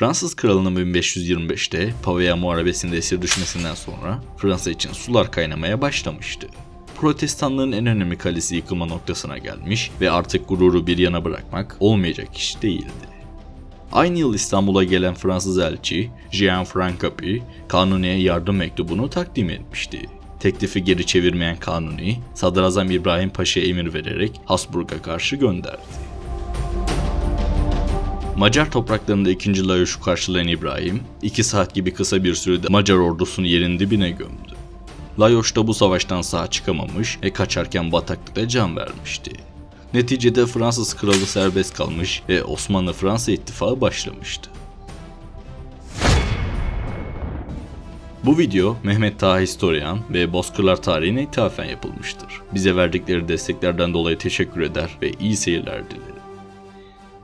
Fransız kralının 1525'te Pavia Muharebesi'nde esir düşmesinden sonra Fransa için sular kaynamaya başlamıştı. Protestanlığın en önemli kalesi yıkılma noktasına gelmiş ve artık gururu bir yana bırakmak olmayacak iş değildi. Aynı yıl İstanbul'a gelen Fransız elçi Jean Francapi, Kanuni'ye yardım mektubunu takdim etmişti. Teklifi geri çevirmeyen Kanuni, Sadrazam İbrahim Paşa'ya emir vererek Habsburg'a karşı gönderdi. Macar topraklarında 2. Lajos'u karşılayan İbrahim, 2 saat gibi kısa bir sürede Macar ordusunu yerin dibine gömdü. Lajos da bu savaştan sağ çıkamamış ve kaçarken bataklıkta can vermişti. Neticede Fransız kralı serbest kalmış ve Osmanlı-Fransa ittifakı başlamıştı. Bu video Mehmet Taha Historian ve Bozkırlar tarihine ithafen yapılmıştır. Bize verdikleri desteklerden dolayı teşekkür eder ve iyi seyirler dilerim.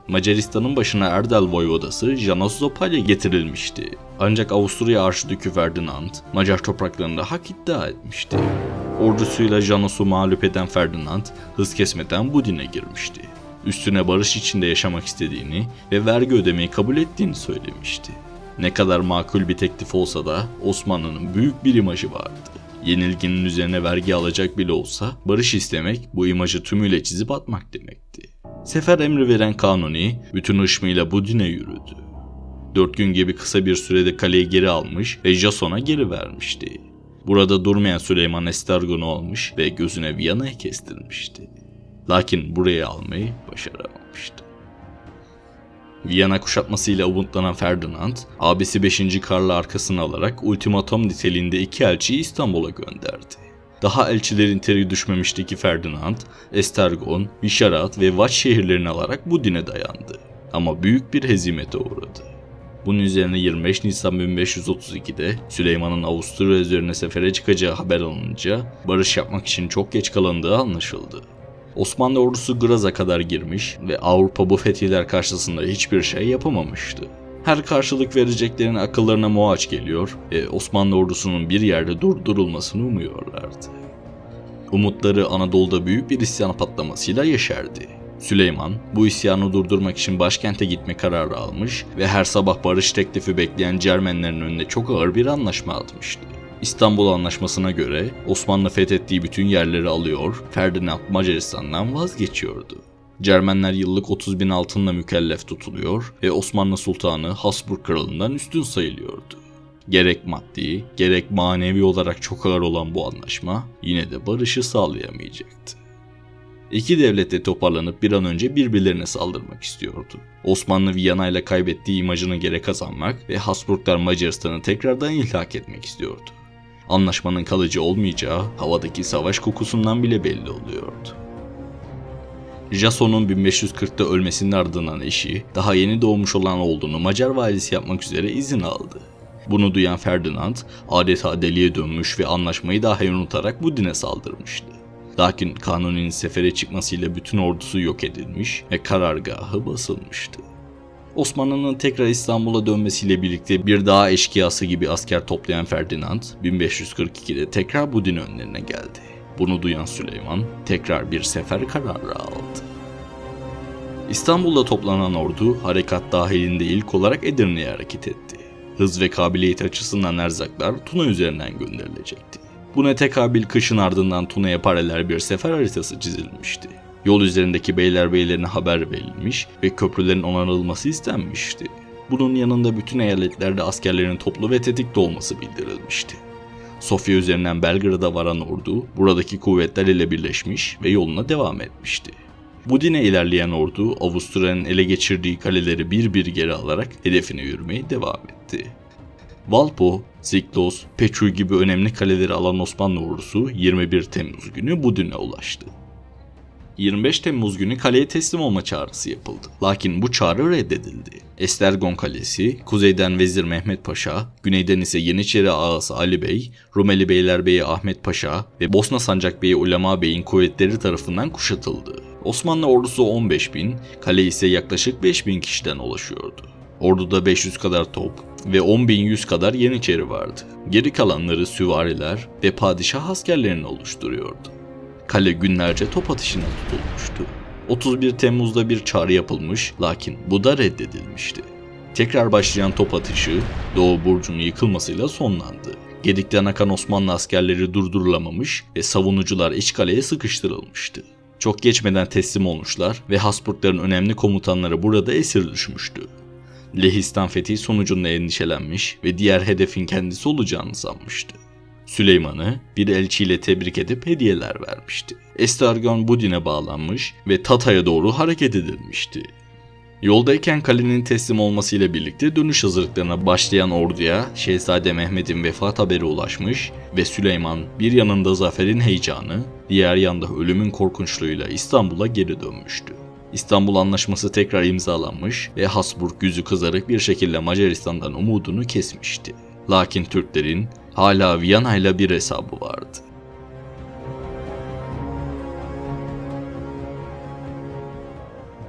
Macaristan'ın başına Erdel Voyvodası Janos Zopalya getirilmişti. Ancak Avusturya Arşidükü Ferdinand Macar topraklarında hak iddia etmişti. Ordusuyla Janos'u mağlup eden Ferdinand hız kesmeden Budin'e girmişti. Üstüne barış içinde yaşamak istediğini ve vergi ödemeyi kabul ettiğini söylemişti. Ne kadar makul bir teklif olsa da Osmanlı'nın büyük bir imajı vardı. Yenilginin üzerine vergi alacak bile olsa barış istemek bu imajı tümüyle çizip atmak demekti. Sefer emri veren Kanuni bütün hışmıyla Budin'e yürüdü. Dört gün gibi kısa bir sürede kaleyi geri almış ve Jason'a geri vermişti. Burada durmayan Süleyman Estergon'u almış ve gözüne Viyana'yı kestirmişti. Lakin burayı almayı başaramamıştı. Viyana kuşatmasıyla umutlanan Ferdinand, abisi 5. Karl'ı arkasına alarak ultimatom niteliğinde iki elçiyi İstanbul'a gönderdi. Daha elçilerin teri düşmemişti ki Ferdinand, Estergon, Vişarat ve Vaç şehirlerini alarak Budin'e dayandı. Ama büyük bir hezimete uğradı. Bunun üzerine 25 Nisan 1532'de Süleyman'ın Avusturya üzerine sefere çıkacağı haber alınınca barış yapmak için çok geç kalındığı anlaşıldı. Osmanlı ordusu Graz'a kadar girmiş ve Avrupa bu fetihler karşısında hiçbir şey yapamamıştı. Her karşılık vereceklerine akıllarına muaç geliyor ve Osmanlı ordusunun bir yerde durdurulmasını umuyorlardı. Umutları Anadolu'da büyük bir isyan patlamasıyla yeşerdi. Süleyman bu isyanı durdurmak için başkente gitme kararı almış ve her sabah barış teklifi bekleyen Cermenlerin önüne çok ağır bir anlaşma atmıştı. İstanbul Anlaşması'na göre Osmanlı fethettiği bütün yerleri alıyor, Ferdinand Macaristan'dan vazgeçiyordu. Cermenler yıllık 30 bin altınla mükellef tutuluyor ve Osmanlı Sultanı Habsburg Kralı'ndan üstün sayılıyordu. Gerek maddi, gerek manevi olarak çok ağır olan bu anlaşma yine de barışı sağlayamayacaktı. İki devlet de toparlanıp bir an önce birbirlerine saldırmak istiyordu. Osmanlı Viyana ile kaybettiği imajını geri kazanmak ve Habsburglar Macaristan'ı tekrardan ilhak etmek istiyordu. Anlaşmanın kalıcı olmayacağı havadaki savaş kokusundan bile belli oluyordu. Jason'un 1540'ta ölmesinin ardından eşi, daha yeni doğmuş olan oğlunu Macar valisi yapmak üzere izin aldı. Bunu duyan Ferdinand adeta deliye dönmüş ve anlaşmayı dahi unutarak Budin'e saldırmıştı. Lakin Kanuni'nin sefere çıkmasıyla bütün ordusu yok edilmiş ve karargahı basılmıştı. Osmanlı'nın tekrar İstanbul'a dönmesiyle birlikte bir daha eşkıyası gibi asker toplayan Ferdinand 1542'de tekrar Budin önlerine geldi. Bunu duyan Süleyman tekrar bir sefer kararı aldı. İstanbul'da toplanan ordu harekat dahilinde ilk olarak Edirne'ye hareket etti. Hız ve kabiliyet açısından erzaklar Tuna üzerinden gönderilecekti. Buna tekabil kışın ardından Tuna'ya paralel bir sefer haritası çizilmişti. Yol üzerindeki beylerbeylerine haber verilmiş ve köprülerin onarılması istenmişti. Bunun yanında bütün eyaletlerde askerlerin toplu ve tetikte olması bildirilmişti. Sofya üzerinden Belgrad'a varan ordu buradaki kuvvetler ile birleşmiş ve yoluna devam etmişti. Budin'e ilerleyen ordu Avusturya'nın ele geçirdiği kaleleri bir bir geri alarak hedefine yürümeye devam etti. Valpo, Ziklos, Peçuy gibi önemli kaleleri alan Osmanlı ordusu 21 Temmuz günü Budin'e ulaştı. 25 Temmuz günü kaleye teslim olma çağrısı yapıldı. Lakin bu çağrı reddedildi. Estergon Kalesi, kuzeyden Vezir Mehmet Paşa, güneyden ise Yeniçeri Ağası Ali Bey, Rumeli Beylerbeyi Ahmet Paşa ve Bosna Sancak Beyi Ulema Bey'in kuvvetleri tarafından kuşatıldı. Osmanlı ordusu 15 bin, kale ise yaklaşık 5 bin kişiden oluşuyordu. Orduda 500 kadar top ve 10.100 kadar Yeniçeri vardı. Geri kalanları süvariler ve padişah askerlerini oluşturuyordu. Kale günlerce top atışına tutulmuştu. 31 Temmuz'da bir çağrı yapılmış lakin bu da reddedilmişti. Tekrar başlayan top atışı Doğu Burcu'nun yıkılmasıyla sonlandı. Gedik'ten akan Osmanlı askerleri durdurulamamış ve savunucular iç kaleye sıkıştırılmıştı. Çok geçmeden teslim olmuşlar ve Habsburgların önemli komutanları burada esir düşmüştü. Lehistan fethi sonucunda endişelenmiş ve diğer hedefin kendisi olacağını sanmıştı. Süleyman'ı bir elçiyle tebrik edip hediyeler vermişti. Estargon Budin'e bağlanmış ve Tata'ya doğru hareket edilmişti. Yoldayken kalenin teslim olmasıyla birlikte dönüş hazırlıklarına başlayan orduya Şehzade Mehmet'in vefat haberi ulaşmış ve Süleyman bir yanında zaferin heyecanı, diğer yanda ölümün korkunçluğuyla İstanbul'a geri dönmüştü. İstanbul Anlaşması tekrar imzalanmış ve Habsburg yüzü kızarık bir şekilde Macaristan'dan umudunu kesmişti. Lakin Türklerin hala Viyana ile bir hesabı vardı.